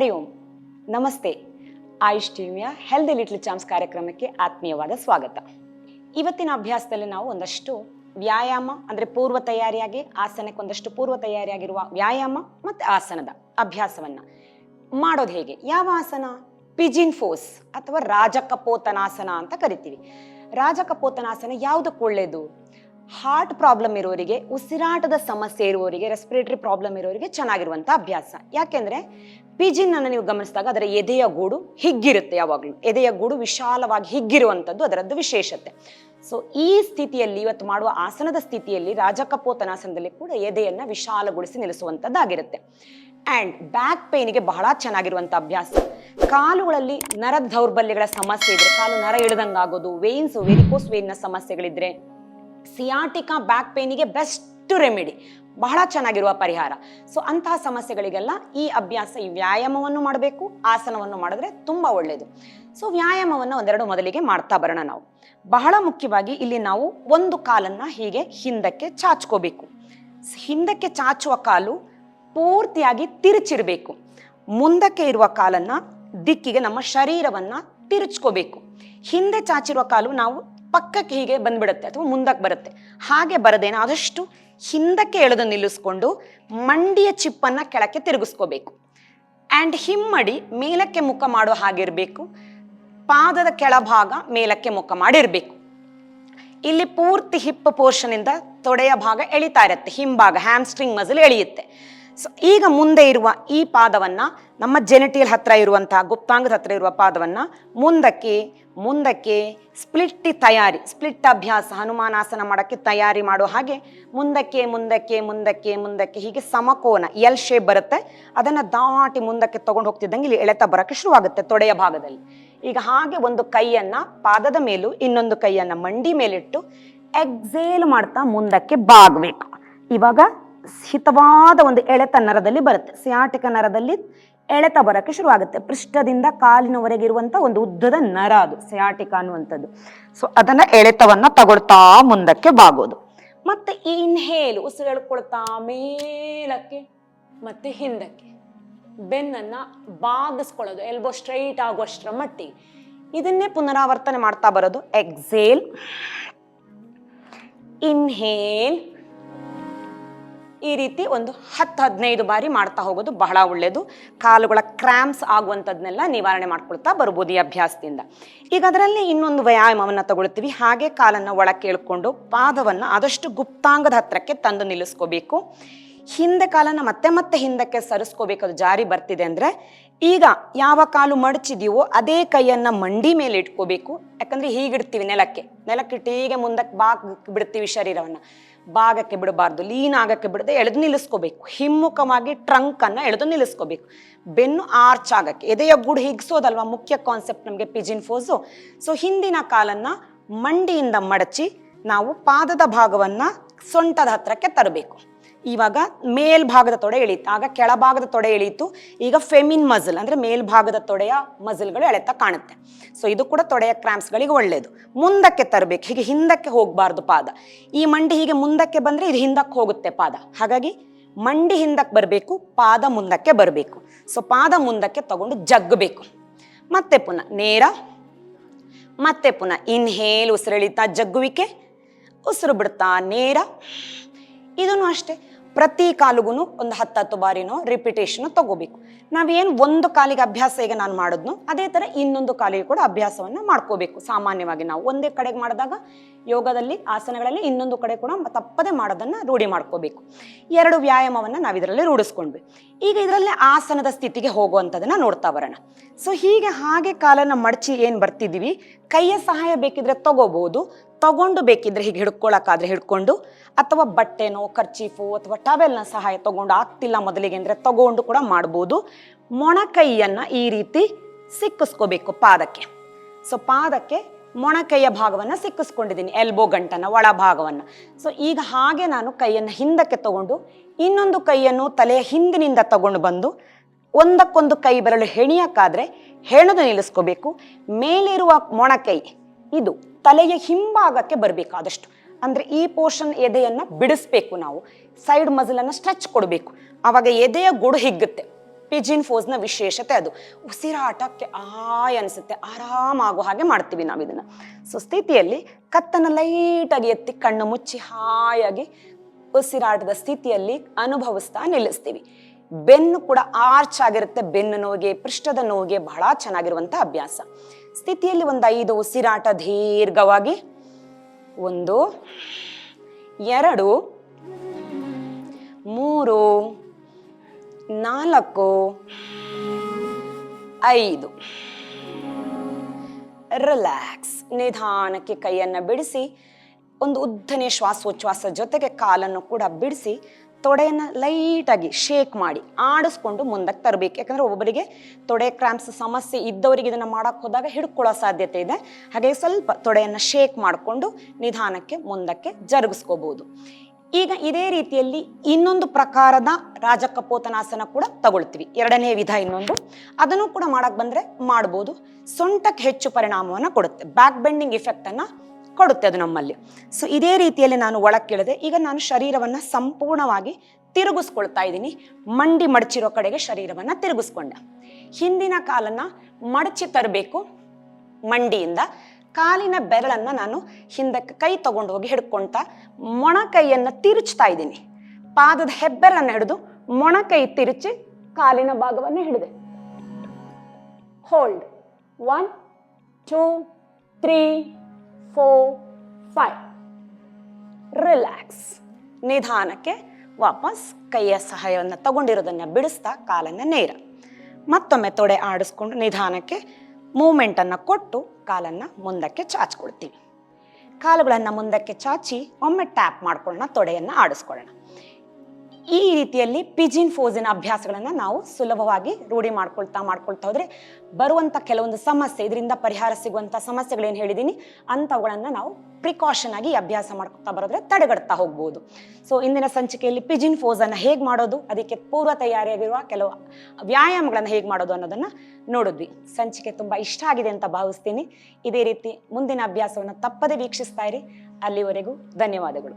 ಹರಿ ಓಂ. ನಮಸ್ತೆ. ಆಯುಷ್ ಟಿವಿಯ healthy little ಚಾಮ್ಸ್ ಕಾರ್ಯಕ್ರಮಕ್ಕೆ ಆತ್ಮೀಯವಾದ ಸ್ವಾಗತ. ಇವತ್ತಿನ ಅಭ್ಯಾಸದಲ್ಲಿ ನಾವು ಒಂದಷ್ಟು ವ್ಯಾಯಾಮ, ಅಂದರೆ ಪೂರ್ವ ತಯಾರಿಯಾಗಿ ಆಸನಕ್ಕೆ ಒಂದಷ್ಟು ಪೂರ್ವ ತಯಾರಿಯಾಗಿರುವ ವ್ಯಾಯಾಮ ಮತ್ತು ಆಸನದ ಅಭ್ಯಾಸವನ್ನು. ಮಾಡೋದು ಹೇಗೆ? ಯಾವ ಆಸನ? ಪಿಜಿನ್ ಫೋಸ್ ಅಥವಾ ರಾಜಕಪೋತನಾಸನ ಅಂತ ಕರಿತೀವಿ. ರಾಜಕಪೋತನಾಸನ ಯಾವುದಕ್ಕೆ ಒಳ್ಳೆಯದು ಹಾರ್ಟ್ ಪ್ರಾಬ್ಲಮ್ ಇರೋರಿಗೆ, ಉಸಿರಾಟದ ಸಮಸ್ಯೆ ಇರುವವರಿಗೆ ರೆಸ್ಪಿರೇಟರಿ ಪ್ರಾಬ್ಲಮ್ ಇರೋರಿಗೆ ಚೆನ್ನಾಗಿರುವಂಥ ಅಭ್ಯಾಸ. ಯಾಕೆಂದ್ರೆ ಪಿಜಿನ್ ಅನ್ನು ನೀವು ಗಮನಿಸಿದಾಗ ಅದರ ಎದೆಯ ಗೂಡು ಹಿಗ್ಗಿರುತ್ತೆ ಯಾವಾಗಲೂ. ಎದೆಯ ಗೂಡು ವಿಶಾಲವಾಗಿ ಹಿಗ್ಗಿರುವಂಥದ್ದು, ಅದರದ್ದು ವಿಶೇಷತೆ. ಸೊ ಈ ಸ್ಥಿತಿಯಲ್ಲಿ ಇವತ್ತು ಮಾಡುವ ಆಸನದ ಸ್ಥಿತಿಯಲ್ಲಿ ರಾಜಕಪೋತನಾಸನದಲ್ಲಿ ಕೂಡ ಎದೆಯನ್ನು ವಿಶಾಲಗೊಳಿಸಿ ನಿಲ್ಲಿಸುವಂಥದ್ದಾಗಿರುತ್ತೆ. ಆ್ಯಂಡ್ ಬ್ಯಾಕ್ ಪೇಯ್ನಿಗೆ ಬಹಳ ಚೆನ್ನಾಗಿರುವಂಥ ಅಭ್ಯಾಸ. ಕಾಲುಗಳಲ್ಲಿ ನರ ದೌರ್ಬಲ್ಯಗಳ ಸಮಸ್ಯೆ ಇದ್ರೆ, ಕಾಲು ನರ ಇಳದಂಗಾಗೋದು ವೇನ್ಸ್ ವೆರಿಕೋಸ್ ವೇನ್ನ ಸಮಸ್ಯೆಗಳಿದ್ರೆ ಸಿಯಾಟಿಕಾ ಬ್ಯಾಕ್ ಪೇನಿಗೆ ಬೆಸ್ಟ್ ರೆಮಿಡಿ ಬಹಳ ಚೆನ್ನಾಗಿರುವ ಪರಿಹಾರ. ಸೊ ಅಂತಹ ಸಮಸ್ಯೆಗಳಿಗೆಲ್ಲ ಈ ಅಭ್ಯಾಸ, ಈ ವ್ಯಾಯಾಮವನ್ನು ಮಾಡಬೇಕು, ಆಸನವನ್ನು ಮಾಡಿದ್ರೆ ತುಂಬ ಒಳ್ಳೆಯದು ಸೊ ವ್ಯಾಯಾಮವನ್ನು ಒಂದೆರಡು ಮೊದಲಿಗೆ ಮಾಡ್ತಾ ಬರೋಣ ನಾವು. ಬಹಳ ಮುಖ್ಯವಾಗಿ ಇಲ್ಲಿ ನಾವು ಒಂದು ಕಾಲನ್ನು ಹೀಗೆ ಹಿಂದಕ್ಕೆ ಚಾಚ್ಕೋಬೇಕು. ಹಿಂದಕ್ಕೆ ಚಾಚುವ ಕಾಲು ಪೂರ್ತಿಯಾಗಿ ತಿರುಚಿರಬೇಕು. ಮುಂದಕ್ಕೆ ಇರುವ ಕಾಲನ್ನು ದಿಕ್ಕಿಗೆ ನಮ್ಮ ಶರೀರವನ್ನು ತಿರುಚ್ಕೋಬೇಕು. ಹಿಂದೆ ಚಾಚಿರುವ ಕಾಲು ನಾವು ಪಕ್ಕಕ್ಕೆ ಹೀಗೆ ಬಂದ್ಬಿಡುತ್ತೆ ಅಥವಾ ಮುಂದಕ್ಕೆ ಬರುತ್ತೆ. ಹಾಗೆ ಬರದೇನ, ಆದಷ್ಟು ಹಿಂದಕ್ಕೆ ಎಳೆದು ನಿಲ್ಲಿಸ್ಕೊಂಡು ಮಂಡಿಯ ಚಿಪ್ಪನ್ನ ಕೆಳಕ್ಕೆ ತಿರುಗಿಸ್ಕೋಬೇಕು. ಆ್ಯಂಡ್ ಹಿಮ್ಮಡಿ ಮೇಲಕ್ಕೆ ಮುಖ ಮಾಡೋ ಹಾಗಿರಬೇಕು. ಪಾದದ ಕೆಳಭಾಗ ಮೇಲಕ್ಕೆ ಮುಖ ಮಾಡಿರಬೇಕು. ಇಲ್ಲಿ ಪೂರ್ತಿ ಹಿಪ್ ಪೋರ್ಷನ್ ಇಂದ ತೊಡೆಯ ಭಾಗ ಎಳಿತಾ ಇರುತ್ತೆ. ಹಿಂಭಾಗ ಹ್ಯಾಮ್ಸ್ಟ್ರಿಂಗ್ ಮಸಲ್ ಎಳೆಯುತ್ತೆ. ಸೊ ಈಗ ಮುಂದೆ ಇರುವ ಈ ಪಾದವನ್ನು ನಮ್ಮ ಜೆನೆಟಿಯಲ್ ಹತ್ರ ಇರುವಂತಹ, ಗುಪ್ತಾಂಗದ ಹತ್ರ ಇರುವ ಪಾದವನ್ನು ಮುಂದಕ್ಕೆ ಮುಂದಕ್ಕೆ ಸ್ಪ್ಲಿಟ್ ತಯಾರಿ, ಸ್ಪ್ಲಿಟ್ ಅಭ್ಯಾಸ, ಹನುಮಾನಾಸನ ಮಾಡೋಕ್ಕೆ ತಯಾರಿ ಮಾಡೋ ಹಾಗೆ ಮುಂದಕ್ಕೆ ಮುಂದಕ್ಕೆ ಮುಂದಕ್ಕೆ ಮುಂದಕ್ಕೆ ಹೀಗೆ ಸಮಕೋನ ಎಲ್ ಶೇಪ್ ಬರುತ್ತೆ. ಅದನ್ನು ದಾಟಿ ಮುಂದಕ್ಕೆ ತಗೊಂಡು ಹೋಗ್ತಿದ್ದಂಗೆ ಇಲ್ಲಿ ಎಳೆತ ಬರೋಕ್ಕೆ ಶುರುವಾಗುತ್ತೆ ತೊಡೆಯ ಭಾಗದಲ್ಲಿ. ಈಗ ಹಾಗೆ ಒಂದು ಕೈಯನ್ನು, ಪಾದದ ಮೇಲೂ ಇನ್ನೊಂದು ಕೈಯನ್ನು ಮಂಡಿ ಮೇಲಿಟ್ಟು ಎಕ್ಸೇಲ್ ಮಾಡ್ತಾ ಮುಂದಕ್ಕೆ ಬಾಗಬೇಕು. ಇವಾಗ ಹಿತವಾದ ಒಂದು ಎಳೆತ ನರದಲ್ಲಿ ಬರುತ್ತೆ. ಸಿಯಾಟಿಕ ನರದಲ್ಲಿ ಎಳೆತ ಬರೋಕ್ಕೆ ಶುರುವಾಗುತ್ತೆ. ಪೃಷ್ಠದಿಂದ ಕಾಲಿನವರೆಗೆ ಇರುವಂತ ಒಂದು ಉದ್ದದ ನರ ಅದು, ಸಿಯಾಟಿಕ ಅನ್ನುವಂಥದ್ದು. ಸೊ ಅದನ್ನ ಎಳೆತವನ್ನ ತಗೊಳ್ತಾ ಮುಂದಕ್ಕೆ ಬಾಗೋದು. ಮತ್ತೆ ಇನ್ಹೇಲ್ ಉಸಿರು ಎಳ್ಕೊಳ್ತಾ ಮೇಲಕ್ಕೆ, ಮತ್ತೆ ಹಿಂದಕ್ಕೆ. ಬೆನ್ನನ್ನ ಬಾಗಿಸ್ಕೊಳ್ಳೋದು ಎಲ್ಬೋ ಸ್ಟ್ರೈಟ್ ಆಗುವಷ್ಟರ ಮಟ್ಟಿಗೆ. ಇದನ್ನೇ ಪುನರಾವರ್ತನೆ ಮಾಡ್ತಾ ಬರೋದು. ಎಕ್ಸೇಲ್ ಇನ್ಹೇಲ್ ಈ ರೀತಿ ಒಂದು ಹತ್ತು ಹದಿನೈದು ಬಾರಿ ಮಾಡ್ತಾ ಹೋಗೋದು ಬಹಳ ಒಳ್ಳೆಯದು ಕಾಲುಗಳ ಕ್ರ್ಯಾಂಪ್ಸ್ ಆಗುವಂಥದ್ದನ್ನೆಲ್ಲ ನಿವಾರಣೆ ಮಾಡ್ಕೊಳ್ತಾ ಬರ್ಬೋದು ಈ ಅಭ್ಯಾಸದಿಂದ. ಈಗ ಅದರಲ್ಲಿ ಇನ್ನೊಂದು ವ್ಯಾಯಾಮವನ್ನು ತಗೊಳ್ತೀವಿ. ಹಾಗೆ ಕಾಲನ್ನು ಒಳಕ್ಕೆ ಎಳ್ಕೊಂಡು ಪಾದವನ್ನು ಆದಷ್ಟು ಗುಪ್ತಾಂಗದ ಹತ್ತಿರಕ್ಕೆ ತಂದು ನಿಲ್ಲಿಸ್ಕೋಬೇಕು. ಹಿಂದೆ ಕಾಲನ್ನು ಮತ್ತೆ ಮತ್ತೆ ಹಿಂದಕ್ಕೆ ಸರಿಸ್ಕೋಬೇಕು. ಅದು ಜಾರಿ ಬರ್ತಿದೆ ಅಂದರೆ ಈಗ ಯಾವ ಕಾಲು ಮಡಚಿದೀವೋ ಅದೇ ಕೈಯನ್ನು ಮಂಡಿ ಮೇಲೆ ಇಟ್ಕೋಬೇಕು. ಯಾಕಂದರೆ ಹೀಗಿಡ್ತೀವಿ ನೆಲಕ್ಕೆ. ನೆಲಕ್ಕಿಟ್ಟು ಹೀಗೆ ಮುಂದಕ್ಕೆ ಬಾಕ್ ಬಿಡ್ತೀವಿ ಶರೀರವನ್ನ. ಭಾಗಕ್ಕೆ ಬಿಡಬಾರ್ದು ಲೀನ್ ಆಗಕ್ಕೆ ಬಿಡದೆ ಎಳೆದು ನಿಲ್ಲಿಸ್ಕೋಬೇಕು. ಹಿಮ್ಮುಖವಾಗಿ ಟ್ರಂಕ್ ಅನ್ನ ಎಳೆದು ನಿಲ್ಲಿಸ್ಕೋಬೇಕು. ಬೆನ್ನು ಆರ್ಚ್ ಆಗಕ್ಕೆ. ಎದೆಯ ಗೂಡು ಹಿಗ್ಸೋದಲ್ವಾ? ಮುಖ್ಯ ಕಾನ್ಸೆಪ್ಟ್ ನಮಗೆ ಪಿಜಿನ್ ಫೋಸು ಸೊ ಹಿಂದಿನ ಕಾಲನ್ನ ಮಂಡಿಯಿಂದ ಮಡಚಿ ನಾವು ಪಾದದ ಭಾಗವನ್ನ ಸೊಂಟದ ಹತ್ರಕ್ಕೆ ತರಬೇಕು. ಇವಾಗ ಮೇಲ್ಭಾಗದ ತೊಡೆ ಎಳೀತು ಆಗ ಕೆಳಭಾಗದ ತೊಡೆ ಎಳೀತು ಈಗ ಫೆಮಿನ್ ಮಸಲ್ ಅಂದ್ರೆ ಮೇಲ್ಭಾಗದ ತೊಡೆಯ ಮಸಲ್ಗಳು ಎಳೆತಾ ಕಾಣುತ್ತೆ. ಸೊ ಇದು ಕೂಡ ತೊಡೆಯ ಕ್ರ್ಯಾಂಪ್ಸ್ಗಳಿಗೆ ಒಳ್ಳೆಯದು ಮುಂದಕ್ಕೆ ತರಬೇಕು. ಹೀಗೆ ಹಿಂದಕ್ಕೆ ಹೋಗಬಾರ್ದು ಪಾದ. ಈ ಮಂಡಿ ಹೀಗೆ ಮುಂದಕ್ಕೆ ಬಂದ್ರೆ ಇದು ಹಿಂದಕ್ಕೆ ಹೋಗುತ್ತೆ ಪಾದ. ಹಾಗಾಗಿ ಮಂಡಿ ಹಿಂದಕ್ಕೆ ಬರಬೇಕು, ಪಾದ ಮುಂದಕ್ಕೆ ಬರಬೇಕು. ಸೊ ಪಾದ ಮುಂದಕ್ಕೆ ತಗೊಂಡು ಜಗ್ಗಬೇಕು ಮತ್ತೆ ಪುನಃ ನೇರ, ಮತ್ತೆ ಪುನಃ ಇನ್ಹೇಲ್ ಉಸಿರೆಳಿತಾ ಜಗ್ಗುವಿಕೆ, ಉಸಿರು ಬಿಡ್ತಾ ನೇರ. ಇದನ್ನು ಅಷ್ಟೇ. ಪ್ರತಿ ಕಾಲಿಗೂ ಒಂದು ಹತ್ತತ್ತು ಬಾರಿನೋ ರಿಪಿಟೇಷನ್ ತಗೋಬೇಕು. ನಾವೇನು ಒಂದು ಕಾಲಿಗೆ ಅಭ್ಯಾಸ ಈಗ ನಾನು ಮಾಡಿದ್ನು ಅದೇ ಥರ ಇನ್ನೊಂದು ಕಾಲಿಗೆ ಕೂಡ ಅಭ್ಯಾಸವನ್ನು ಮಾಡ್ಕೋಬೇಕು. ಸಾಮಾನ್ಯವಾಗಿ ನಾವು ಒಂದೇ ಕಡೆಗೆ ಮಾಡಿದಾಗ ಯೋಗದಲ್ಲಿ, ಆಸನಗಳಲ್ಲಿ ಇನ್ನೊಂದು ಕಡೆ ಕೂಡ ತಪ್ಪದೇ ಮಾಡೋದನ್ನು ರೂಢಿ ಮಾಡ್ಕೋಬೇಕು. ಎರಡು ವ್ಯಾಯಾಮವನ್ನು ನಾವು ಇದರಲ್ಲಿ ರೂಢಿಸ್ಕೊಂಡ್ವಿ. ಈಗ ಇದರಲ್ಲಿ ಆಸನದ ಸ್ಥಿತಿಗೆ ಹೋಗುವಂಥದ್ದನ್ನು ನೋಡ್ತಾ ಬರೋಣ. ಸೊ ಹೀಗೆ ಹಾಗೆ ಕಾಲನ್ನು ಮಡಚಿ ಏನು ಬರ್ತಿದ್ದೀವಿ? ಕೈಯ ಸಹಾಯ ಬೇಕಿದ್ರೆ ತಗೋಬಹುದು ತಗೊಂಡು ಬೇಕಿದ್ರೆ ಹೀಗೆ ಹಿಡ್ಕೊಳಕ್ಕಾದ್ರೆ ಹಿಡ್ಕೊಂಡು, ಅಥವಾ ಬಟ್ಟೆನೋ ಖರ್ಚೀಫು ಅಥವಾ ಟವೆಲ್ನ ಸಹಾಯ ತಗೊಂಡು ಆಗ್ತಿಲ್ಲ ಮೊದಲಿಗೆ ಅಂದರೆ ತಗೊಂಡು ಕೂಡ ಮಾಡ್ಬೋದು. ಮೊಣಕೈಯನ್ನ ಈ ರೀತಿ ಸಿಕ್ಕಿಸ್ಕೋಬೇಕು ಪಾದಕ್ಕೆ. ಸೊ ಪಾದಕ್ಕೆ ಮೊಣಕೈಯ ಭಾಗವನ್ನು ಸಿಕ್ಕಿಸ್ಕೊಂಡಿದ್ದೀನಿ ಎಲ್ಬೋ ಗಂಟನ ಒಳಭಾಗವನ್ನು ಸೊ ಈಗ ಹಾಗೆ ನಾನು ಕೈಯನ್ನು ಹಿಂದಕ್ಕೆ ತಗೊಂಡು, ಇನ್ನೊಂದು ಕೈಯನ್ನು ತಲೆಯ ಹಿಂದಿನಿಂದ ತಗೊಂಡು ಬಂದು, ಒಂದಕ್ಕೊಂದು ಕೈ ಬರಲು ಹೆಣಿಯಕ್ಕಾದ್ರೆ ಹೆಣದು ನಿಲ್ಲಿಸ್ಕೋಬೇಕು. ಮೇಲಿರುವ ಮೊಣಕೈ ಇದು ತಲೆಯ ಹಿಂಭಾಗಕ್ಕೆ ಬರಬೇಕಾದಷ್ಟು. ಅಂದರೆ ಈ ಪೋರ್ಷನ್ ಎದೆಯನ್ನು ಬಿಡಿಸ್ಬೇಕು ನಾವು. ಸೈಡ್ ಮಸಲನ್ನು ಸ್ಟ್ರೆಚ್ ಕೊಡಬೇಕು. ಆವಾಗ ಎದೆಯ ಗುಡು ಹಿಗ್ಗುತ್ತೆ. ಪಿಜಿನ್ ಫೋಸ್ನ ವಿಶೇಷತೆ ಅದು. ಉಸಿರಾಟಕ್ಕೆ ಆಯ್ ಅನಿಸುತ್ತೆ. ಆರಾಮಾಗೋ ಹಾಗೆ ಮಾಡ್ತೀವಿ ನಾವು ಇದನ್ನು. ಸೊ ಸ್ಥಿತಿಯಲ್ಲಿ ಕತ್ತನ್ನು ಲೈಟಾಗಿ ಎತ್ತಿ ಕಣ್ಣು ಮುಚ್ಚಿ ಹಾಯಾಗಿ ಉಸಿರಾಟದ ಸ್ಥಿತಿಯಲ್ಲಿ ಅನುಭವಿಸ್ತಾ ನಿಲ್ಲಿಸ್ತೀವಿ. ಬೆನ್ನು ಕೂಡ ಆರ್ಚ್ ಆಗಿರುತ್ತೆ. ಬೆನ್ನು ನೋವಿಗೆ, ಪೃಷ್ಠದ ನೋವಿಗೆ ಬಹಳ ಚೆನ್ನಾಗಿರುವಂಥ ಅಭ್ಯಾಸ. ಸ್ಥಿತಿಯಲ್ಲಿ ಒಂದು ಐದು ಉಸಿರಾಟ ದೀರ್ಘವಾಗಿ. ಒಂದು, ಎರಡು, ಮೂರು, ನಾಲ್ಕು, ಐದು. ರಿಲ್ಯಾಕ್ಸ್ ನಿಧಾನಕ್ಕೆ ಕೈಯನ್ನು ಬಿಡಿಸಿ. ಒಂದು ಉದ್ದನೆಯ ಶ್ವಾಸೋಚ್ಛ್ವಾಸ ಜೊತೆಗೆ ಕಾಲನ್ನು ಕೂಡ ಬಿಡಿಸಿ. ತೊಡೆಯನ್ನು ಲೈಟಾಗಿ ಶೇಕ್ ಮಾಡಿ ಆಡಿಸ್ಕೊಂಡು ಮುಂದಕ್ಕೆ ತರಬೇಕು. ಯಾಕಂದರೆ ಒಬ್ಬೊಬ್ಬರಿಗೆ ತೊಡೆ ಕ್ರಾಂಪ್ಸ್ ಸಮಸ್ಯೆ ಇದ್ದವರಿಗೆ ಇದನ್ನು ಮಾಡೋಕ್ಕೆ ಹೋದಾಗ ಹಿಡ್ಕೊಳ್ಳೋ ಸಾಧ್ಯತೆ ಇದೆ. ಹಾಗೆ ಸ್ವಲ್ಪ ತೊಡೆಯನ್ನು ಶೇಕ್ ಮಾಡಿಕೊಂಡು ನಿಧಾನಕ್ಕೆ ಮುಂದಕ್ಕೆ ಜರುಗಿಸ್ಕೋಬಹುದು ಈಗ ಇದೇ ರೀತಿಯಲ್ಲಿ ಇನ್ನೊಂದು ಪ್ರಕಾರದ ರಾಜಕಪೋತನಾಸನ ಕೂಡ ತಗೊಳ್ತೀವಿ. ಎರಡನೇ ವಿಧ ಇನ್ನೊಂದು. ಅದನ್ನು ಕೂಡ ಮಾಡೋಕ್ಕೆ ಬಂದರೆ ಮಾಡ್ಬೋದು. ಸೊಂಟಕ್ಕೆ ಹೆಚ್ಚು ಪರಿಣಾಮವನ್ನು ಕೊಡುತ್ತೆ. ಬ್ಯಾಕ್ ಬೆಂಡಿಂಗ್ ಇಫೆಕ್ಟನ್ನು ಕೊಡುತ್ತೆ ಅದು ನಮ್ಮಲ್ಲಿ. ಸೊ ಇದೇ ರೀತಿಯಲ್ಲಿ ನಾನು ಒಳಕ್ಕಿಳಿದೆ. ಈಗ ನಾನು ಶರೀರವನ್ನ ಸಂಪೂರ್ಣವಾಗಿ ತಿರುಗಿಸ್ಕೊಳ್ತಾ ಇದ್ದೀನಿ. ಮಂಡಿ ಮಡಚಿರೋ ಕಡೆಗೆ ಶರೀರವನ್ನ ತಿರುಗಿಸ್ಕೊಂಡೆ. ಹಿಂದಿನ ಕಾಲನ್ನ ಮಡಚಿ ತರಬೇಕು ಮಂಡಿಯಿಂದ. ಕಾಲಿನ ಬೆರಳನ್ನ ನಾನು ಹಿಂದಕ್ಕೆ ಕೈ ತಗೊಂಡು ಹೋಗಿ ಹಿಡ್ಕೊಂತ ಮೊಣಕೈಯನ್ನು ತಿರುಚ್ತಾ ಇದ್ದೀನಿ. ಪಾದದ ಹೆಬ್ಬೆರನ್ನ ಹಿಡಿದು ಮೊಣಕೈ ತಿರುಚಿ ಕಾಲಿನ ಭಾಗವನ್ನು ಹಿಡಿದೆ. Hold one two three four five relax ನಿಧಾನಕ್ಕೆ ವಾಪಸ್ ಕೈಯ ಸಹಾಯವನ್ನು ತಗೊಂಡಿರೋದನ್ನು ಬಿಡಿಸ್ತಾ ಕಾಲನ್ನು ನೇರ. ಮತ್ತೊಮ್ಮೆ ತೊಡೆ ಆಡಿಸ್ಕೊಂಡು ನಿಧಾನಕ್ಕೆ ಮೂಮೆಂಟನ್ನು ಕೊಟ್ಟು ಕಾಲನ್ನು ಮುಂದಕ್ಕೆ ಚಾಚ್ಕೊಳ್ತೀವಿ ಕಾಲುಗಳನ್ನು ಮುಂದಕ್ಕೆ ಚಾಚಿ ಒಮ್ಮೆ ಟ್ಯಾಪ್ ಮಾಡ್ಕೊಳ್ಳೋಣ, ತೊಡೆಯನ್ನು ಆಡಿಸ್ಕೊಳ್ಳೋಣ. ಈ ರೀತಿಯಲ್ಲಿ ಪಿಜಿನ್ ಫೋಸಿನ ಅಭ್ಯಾಸಗಳನ್ನು ನಾವು ಸುಲಭವಾಗಿ ರೂಢಿ ಮಾಡ್ಕೊಳ್ತಾ ಮಾಡ್ಕೊಳ್ತಾ ಹೋದರೆ ಬರುವಂಥ ಕೆಲವೊಂದು ಸಮಸ್ಯೆ, ಇದರಿಂದ ಪರಿಹಾರ ಸಿಗುವಂಥ ಸಮಸ್ಯೆಗಳೇನು ಹೇಳಿದ್ದೀನಿ ಅಂಥವುಗಳನ್ನು ನಾವು ಪ್ರಿಕಾಷನ್ ಆಗಿ ಅಭ್ಯಾಸ ಮಾಡ್ಕೊತಾ ಬರೋದ್ರೆ ತಡೆಗಡ್ತಾ ಹೋಗ್ಬೋದು. ಸೊ ಇಂದಿನ ಸಂಚಿಕೆಯಲ್ಲಿ ಪಿಜಿನ್ ಫೋಸನ್ನು ಹೇಗೆ ಮಾಡೋದು, ಅದಕ್ಕೆ ಪೂರ್ವ ತಯಾರಿಯಾಗಿರುವ ಕೆಲವು ವ್ಯಾಯಾಮಗಳನ್ನು ಹೇಗೆ ಮಾಡೋದು ಅನ್ನೋದನ್ನು ನೋಡಿದ್ವಿ. ಸಂಚಿಕೆ ತುಂಬ ಇಷ್ಟ ಆಗಿದೆ ಅಂತ ಭಾವಿಸ್ತೀನಿ. ಇದೇ ರೀತಿ ಮುಂದಿನ ಅಭ್ಯಾಸವನ್ನು ತಪ್ಪದೆ ವೀಕ್ಷಿಸ್ತಾ ಇರಿ. ಅಲ್ಲಿವರೆಗೂ ಧನ್ಯವಾದಗಳು.